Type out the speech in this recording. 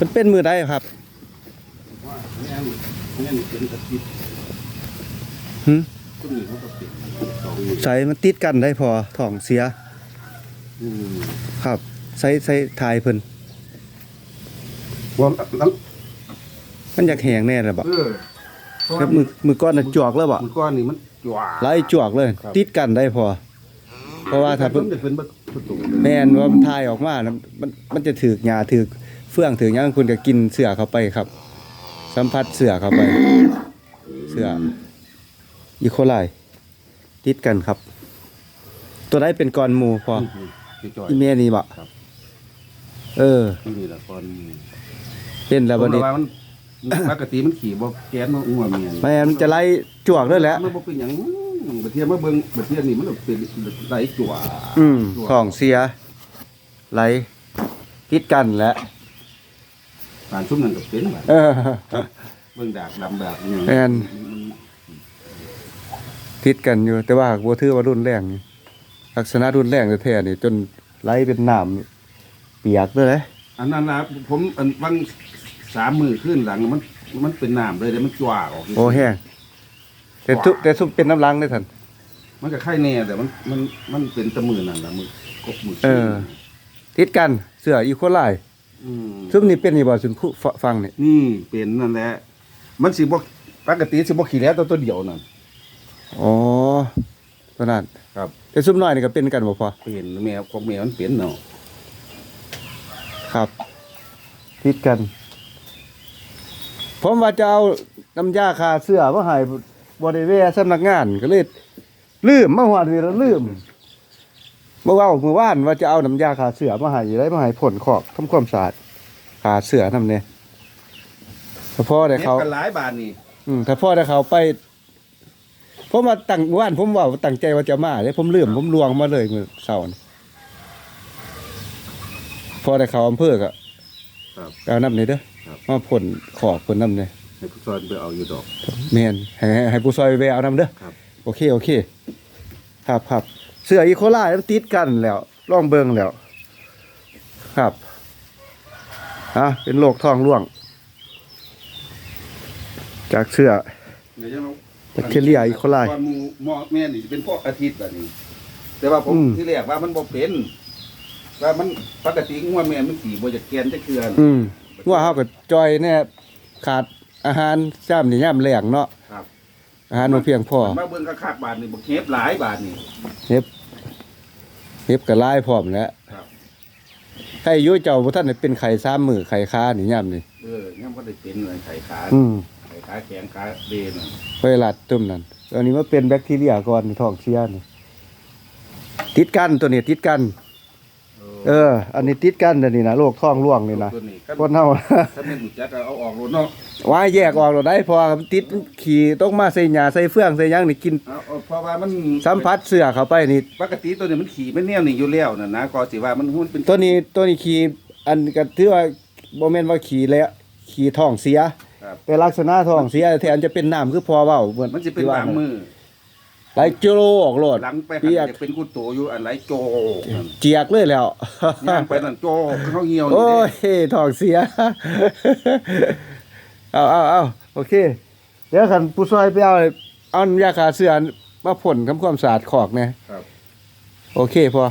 มันเป็นมือได้ครับว่าแม่นแม่นเป็นอาทิตย์หึต้นนี้เขาก็เป็นสองมือใส่มันติดกันได้พอท้องเสียอืมครับ ใส่ใส่ทายเพิ่นว่าแล้วมันอยากแหงแน่เลยบ่เออครับมือมือก้อนน่ะจวกแล้วบ่มือก้อนนี่มันจวาไล่จวกเลยครับติดกันได้พอ เพราะว่าถ้าเพิ่เพิ่นนจะเป็นประตูแม่นว่ามันทายออกมานะมันมันจะถือกหญ้าถือกเฟื่องถือกหยังคุณก็กินเสือเข้าไปครับ สัมผัสเสือเข้าไป เสืออีโคไลติดกันครับ ตัวใดเป็นก้อนหมู่พอที่จอยอีเมนี่บ่ครับเออนี่แหละก้อนเป็นแล้วบัดนี้ผมว่ามันปกติมันขี่บ่แก๊สมันอ้วนเมียนแม่นมันจะไล่จวกด้วยแหละมันบ่เป็นหยังบัดเทียมาเบิ่งบัดเทียนี่มันเป็นไหลจวอืมท้องเสียไหลติดกันแหละ การชุ่มนั่นก็เป็นบัดเออเบิ่งดากดำดากนี่แม่นติดกันอยู่ แต่ว่าบ่ถือว่ารุนแรงนี่ลักษณะรุนแรงแท้ๆนี่จนไหลเป็นน้ำเปียกเลยนะอันนั้นล่ะผมอันวังสามมือขึ้นหลังมัน มันเป็นน้ำเลยเดี๋ยวมันจวาออกโอ้แห้งแต่ทุแต่ทุกเป็นน้ำลังได้อท่านมันก็ไข่แน่แต่มันมันมันเป็นแตะมือนั่นล่ะมือกบมือเออ ติดกันเสืออีโคไล อืมซุมนี่เป็นนี่บ่ซุมผู้ฟฟังนี่นี่เป็นนั่นแหละ มันสิบ่ปกติสิบ่ขี้แล้วตัวตัวเดียวนั่นอ๋อตัวนั้นครับแต่ซุมน้อยนี่ก็เป็นกันบ่พอเป็นแมวของแมวมันเป็นเนาะครับติดกัน ผมว่าจะเอาน้ำยาคาเสื้อมาให้บ่ได้แวะสำนักงานก็เลยลืมมาฮอดนี่แล้วลืม เมื่อเว้าเมื่อวานว่าจะเอาน้ำยาคาเสื้อมาให้อยู่ได้มาให้ผลขอกทำความสะอาดคาเสื้อนำเนี่ยถ้าพ่อได้เฮ็ดเขากันหลายบาทนี่อืมถ้าพ่อได้เขาไปผมมาตั้งเมื่อวานผมว่าตั้งใจว่าจะมาเลยผมลืมผมลวงมาเลยมื้อเช้านี่พอได้เขาอำเภอก็ครับเอาน้ำนี่เด้อครับมาผลขอบผลน้ำนี่ให้ผู้ซอยไปเอาอยู่ดอกแมนให้ให้ให้ผู้ซอยแวะเอาน้ำเด้อครับโอเคโอเคครับครับ เสื้ออีโคล่ามันติดกันแล้วลองเบิ่งแล้ว ครับอะเป็นโรคท้องร่วง จากเสื้อเดี๋ยวจะเอาแบคทีเรียอีโคไลก่อนหมู่หมอแม่นี่สิเป็นพวกอาทิตย์แบบนี้ แต่ว่าผมอืม ที่แรกว่ามันบ่เป็น ว่ามันปกติงัวแม่มันขี่บ่จะแกนจะเกลือนอืมว่าเฮาก็จอยเนี่ยขาดอาหารจ้ำนี่ย่ำแรงเนาะครับ อาหารบ่เพียงพอมาเบิ่งคักๆบาทนี่บ่เฮ็บหลายบาทนี่เฮ็บเฮ็บก็หลายพร้อมแล้วครับใครอยู่เจ้าบ่ทันได้เป็นไข้ซ้ำมือไข้ค้านี่ย่ำนี่เออยังบ่ได้เป็นเลยไข้ขาอืมไข้ขาแข็งขาเดนน่ะไวรัสตุ่มนั่นตัวนี้มันเป็นแบคทีเรียก่อนในท้องเสียนี่ติดกันตัวนี้ติดกัน เออ อันนี้ติดกันเดี๋ยวนี้นะโรคท้องร่วงนี่นะตัวนี้คันคนเฮา ถ้าแม่นรู้จักก็เอาออกโลดเนาะว่าแยกออกเราได้พอมันติดขี่ต้องมาใส่หญ้าใส่เฟืองใส่หยังนี่กิน เอาเอาเพราะว่ามันสัมผัสเสื้อเข้าไปนี่ ปกติตัวนี้มันขี่ไม่แนวนี่อยู่แล้วน่ะนะก็สิว่ามันหุ้นเป็นตัวนี้ตัวนี้ขี่อันก็ถือว่าบ่แม่นว่าขี่แล้วขี่ท้องเสีย ครับ แต่ลักษณะท้องเสียแทนจะเป็นน้ำคือพอเว้าเหมือนมันสิเป็นที่ว่บางมือ ไหลโจโลออกโลด หลังไปหันเปียก จะเป็นกุโตอยู่อันไหลโจกนั่นเจียกเลยแล้ว ย่างไปนั่นโจกเขาเหี่ยวนี่โอ้เด้ยท้องเสีย เอาเอาเอาโอเค เดี๋ยวคันผู้ซอยไปเอาเอาน้ำยาฆ่าเชื้อมาพ่นทำความสะอาดขอกเนี่ยครับ โอเคพอ